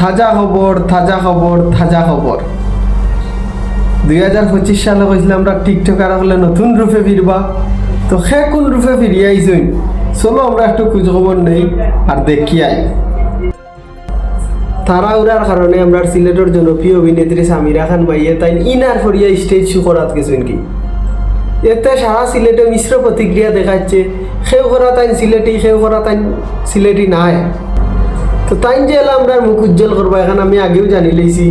তাজা খবর, থাজা খবর তাজা খবর। দুই হাজার পঁচিশ সালে কইছিলাম আমরা টিকটকার হলে নতুন রূপে ফিরবা তো সে কোন রূপে ফিরিয়ে আইসই চলো আমরা একটু খোঁজ খবর নেই আর দেখি আই তারা উড়ার কারণে আমরা সিলেটের জনপ্রিয় অভিনেত্রী সামিরা খান মাইয়ে তাই ইনার ফরিয়া স্টেজ শো করাত গেছেন কি? এতে সারা সিলেটে মিশ্র প্রতিক্রিয়া দেখাচ্ছে সেও করা তাই সিলেটি সেও করা তাই সিলেটি নাই। তো তাই যে এলা আমরা মুখ উজ্জ্বল করব এখন আমি আগেও জানি লইছি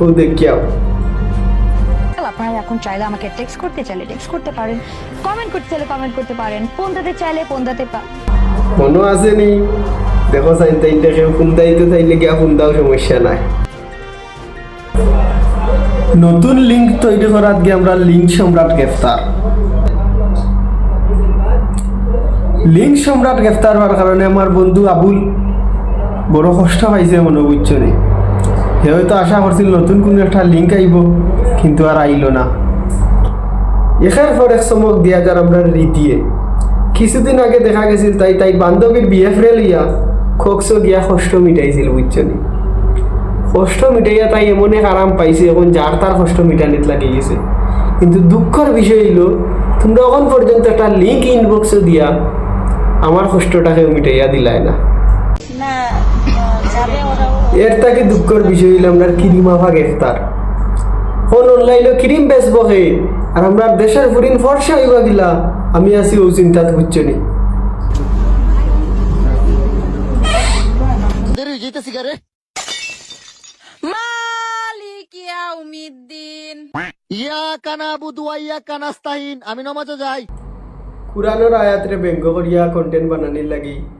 ও দেখিয়াও আপনারা এখন চাইলে আমাকে টেক্সট করতে চাইলে টেক্সট করতে পারেন কমেন্ট করতে চাইলে কমেন্ট করতে পারেন ফোন দিতে চাইলে ফোন দিতে পা- মনে আছে নি? দেখো সাইন তাই দেখে ফোন দাইতে তাইলে গিয়া ফোন দাও সমস্যা নাই। নতুন লিঙ্ক তৈরি করার গিয়ে আমরা লিঙ্ক সম্রাট গ্রেফতার লিঙ্ক সম্রাট গ্রেফতার হওয়ার কারণে আমার বন্ধু আবুল বড় কষ্ট পাইছে মনে বুঝছ নি সে হয়তো আশা করছিল নতুন কোনো একটা লিঙ্ক আইব, কিন্তু আর আইলো না। এখার পর এক চমক দিয়া যার আমরা রীতিয়ে। কিছুদিন আগে দেখা গেছিল তাই তাই বান্ধবীর বিয়ে ফ্রে লইয়া খোকসো গিয়া কষ্ট মিটাইছিল বুঝছ নি কষ্ট মিটাইয়া তাই এমন এক আরাম পাইছে, এখন যার তার কষ্ট মিটানিত লাগে গেছে। কিন্তু দুঃখের বিষয় হইল, তোমরা এখন পর্যন্ত একটা লিঙ্ক ইনবক্সে দিয়া আমার কষ্টটাকে মিটাইয়া দিলাই না। এর তাকে দুঃখের বিষয় হইল আমরা ক্রিম আভা গ্রেফতার ফোন অনলাইনে ক্রিম বেচবো হে আর আমরা দেশের ফুরিন ফর্সা হইবা গিলা আমি আছি ও চিন্তাত বুঝছ নি। আমি নমাজে যাই। কুরানোর আয়াতরে ব্যঙ্গ করিয়া কন্টেন্ট বানানির লাগি।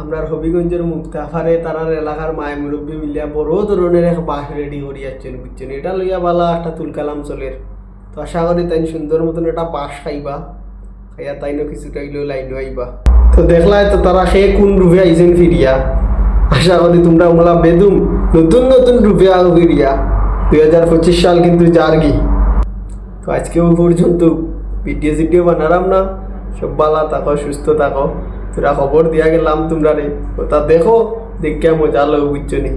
আমরা হবিগঞ্জের মুক্তাফারে তারার এলাকার মায় মুরব্বী মিলিয়া বড় ধরনের এক বাস রেডি করিয়াছেন বুঝছেন। এটা লইয়া বালা একটা তুলকালাম চলের। তো আশা করি তাই সুন্দর মতন একটা বাস খাইবা, খাইয়া তাইনও কিছুটা হইলেও লাইনও আইবা। তো দেখলাই তো তারা সে কোন রূপে আইছেন ফিরিয়া? আশা করি তোমরা ওমলা বেদুম নতুন নতুন রূপে আও ফিরিয়া। দুই হাজার পঁচিশ সাল কিন্তু কি। তো আজকেও পর্যন্ত ভিডিও সিডিও বানালাম না। সব বালা থাকো, সুস্থ থাকো। তোরা খবর দিয়া গেলাম তোমরা রে তা দেখো দেখিয়া মজা লো বুঝছ নি।